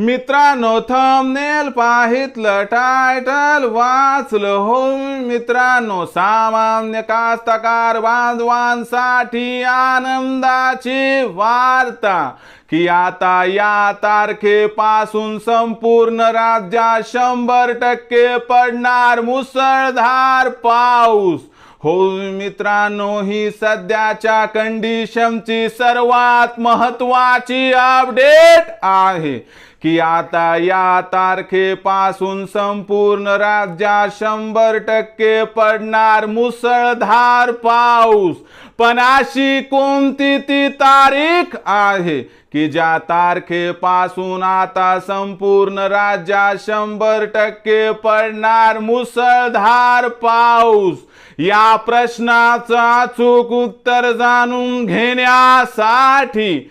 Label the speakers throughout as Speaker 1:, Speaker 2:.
Speaker 1: मित्रांनो thumbnail पाहितलं title वाचलं हो. मित्रांनो सामान्य कास्तकार बांधवांसाठी आनंदाची वार्ता. की आता या तारखेपासून संपूर्ण राज्यात शंभर टक्के पडणार मुसळधार पाऊस. हो मित्रांनो ही सध्याच्या कंडिशनची सर्वात महत्वाची अपडेट आहे. की आता या तारखेपासून संपूर्ण राज्यात शंभर टक्के पडणार मुसळधार पाऊस. पण अशी कोणती ती तारीख आहे की ज्या तारखेपासून आता संपूर्ण राज्यात शंभर टक्के पडणार मुसळधार पाऊस? या प्रश्नाचं अचूक उत्तर जाणून घेण्यासाठी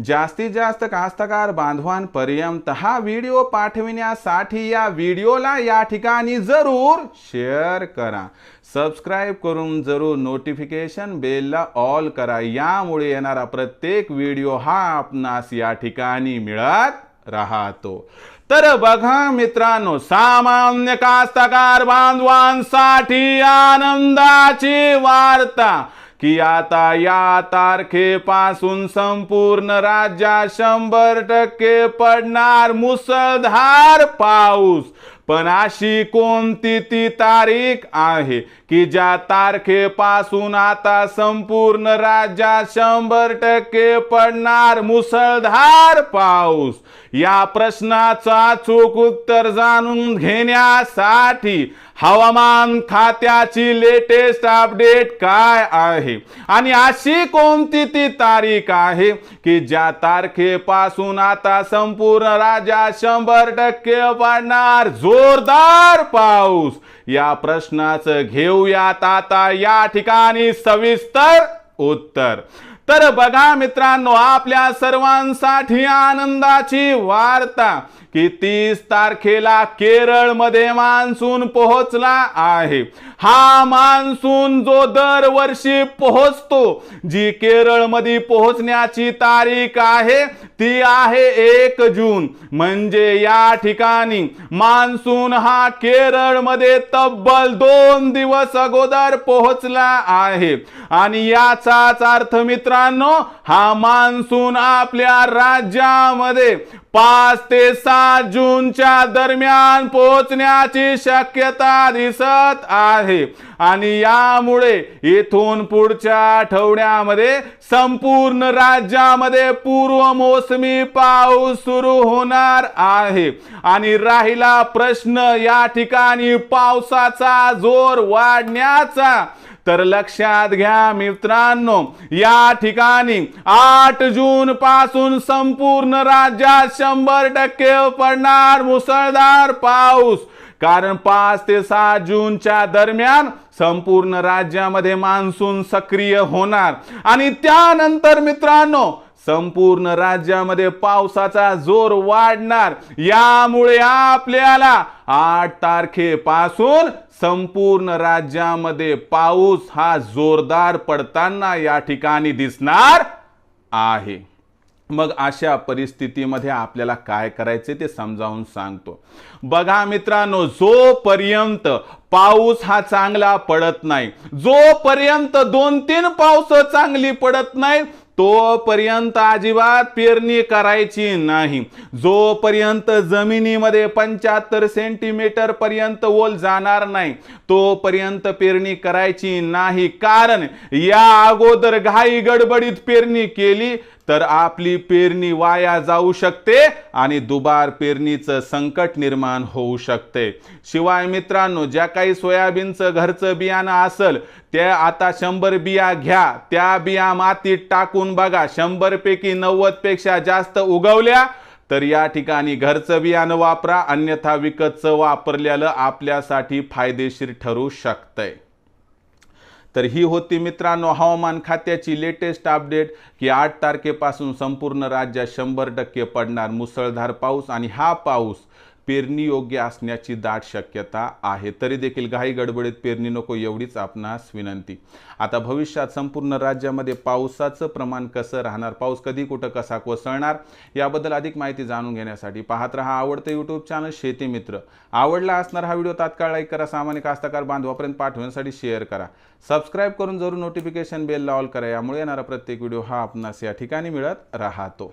Speaker 1: जास्तीत जास्त कास्तकार बांधवांपर्यंत हा व्हिडिओ पाठविण्यासाठी या व्हिडिओला या ठिकाणी जरूर शेअर करा. सबस्क्राईब करून जरूर नोटिफिकेशन बेलला ऑल करा. यामुळे येणारा प्रत्येक व्हिडिओ हा आपणास या ठिकाणी मिळत राहतो. तर बघा मित्रांनो सामान्य कास्तकार बांधवांसाठी आनंदाची वार्ता. की आता या तारखेपासून संपूर्ण राज्यात शंभर टक्के पडणार मुसळधार पाऊस. पण अशी कोणती ती तारीख आहे की ज्या तारखेपासून आता संपूर्ण राज्यात शंभर टक्के पडणार मुसळधार पाऊस? या प्रश्नाचं अचूक उत्तर जाणून घेण्यासाठी हवामान खात्याची लेटेस्ट अपडेट काय आहे? आणि अशी कोणती ती तारीख आहे की ज्या तारखेपासून आता संपूर्ण राज्यात शंभर टक्के पडणार? जोरदार पाऊस. या प्रश्नाचं घेऊयात आता या ठिकाणी सविस्तर उत्तर. तर बघा मित्रांनो आपल्या सर्वांसाठी आनंदाची वार्ता. की तीस तारखेला केरळमध्ये मान्सून पोहोचला आहे. हा मान्सून जो दरवर्षी पोहोचतो जी केरळमध्ये पोहोचण्याची तारीख आहे ती आहे एक जून. म्हणजे या ठिकाणी मान्सून हा केरळमध्ये तब्बल दोन दिवस अगोदर पोहोचला आहे. आणि याचाच अर्थ मित्रांनो हा मान्सून आपल्या राज्यामध्ये पाच ते सात जूनच्या दरम्यान पोहोचण्याची शक्यता दिसत आहे. आणि यामुळे इथून पुढच्या आठवड्यामध्ये संपूर्ण राज्यामध्ये पूर्व मोसमी पाऊस सुरू होणार आहे. आणि राहिला प्रश्न या ठिकाणी पावसाचा जोर वाढण्याचा तर लक्षात घ्या मित्रांनो या ठिकाणी आठ जून पासून संपूर्ण राज्यात शंभर टक्के पडणार मुसळधार पाऊस. कारण पाच ते सात जूनच्या दरम्यान संपूर्ण राज्यामध्ये मान्सून सक्रिय होणार. आणि त्यानंतर मित्रांनो संपूर्ण राज्यामध्ये पावसाचा जोर वाढणार. यामुळे आपल्याला आठ तारखेपासून संपूर्ण राज्यामध्ये पाऊस हा जोरदार पडताना या ठिकाणी दिसणार आहे. मग अशा परिस्थितीमध्ये आपल्याला काय करायचे ते समजावून सांगतो. बघा मित्रांनो जोपर्यंत पाऊस हा चांगला पडत नाही जोपर्यंत दोन तीन पाऊस चांगली पडत नाही तोपर्यंत अजिबात पेरणी करायची नाही. जोपर्यंत जमिनीमध्ये पंच्याहत्तर सेंटीमीटर पर्यंत ओल जाणार नाही तोपर्यंत पेरणी करायची नाही. कारण या अगोदर घाई गडबडीत पेरणी केली तर आपली पेरणी वाया जाऊ शकते आणि दुबार पेरणीचं संकट निर्माण होऊ शकते. शिवाय मित्रांनो ज्या काही सोयाबीनचं घरचं बियाणं असेल ते आता शंभर बिया घ्या. त्या बिया मातीत टाकून बघा. शंभरपैकी नव्वदपेक्षा जास्त उगवल्या तर या ठिकाणी घरचं बियाणं वापरा. अन्यथा विकतचं वापरलेलं आपल्यासाठी फायदेशीर ठरू शकतंय. तर ही होती मित्रांनो हवामान खात्याची लेटेस्ट अपडेट की आठ तारखेपासून संपूर्ण राज्यात शंभर टक्के पडणार मुसळधार पाऊस आणि हा पाऊस पेरणी योग्य असण्याची दाट शक्यता आहे. तरी देखील घाई गडबडीत पेरणी नको एवढीच आपणास विनंती. आता भविष्यात संपूर्ण राज्यामध्ये पावसाचं प्रमाण कसं राहणार? पाऊस कधी कुठं कसा कोसळणार? याबद्दल अधिक माहिती जाणून घेण्यासाठी पाहत रहा आवडतं यूट्यूब चॅनल शेती मित्र. आवडला असणार हा व्हिडिओ तात्काळ लाईक करा सामान्य कास्तकार बांधवापर्यंत पाठवण्यासाठी शेअर करा. सबस्क्राईब करून जरूर नोटिफिकेशन बेलला ऑल करा. यामुळे येणारा प्रत्येक व्हिडिओ हा आपणास या ठिकाणी मिळत राहतो.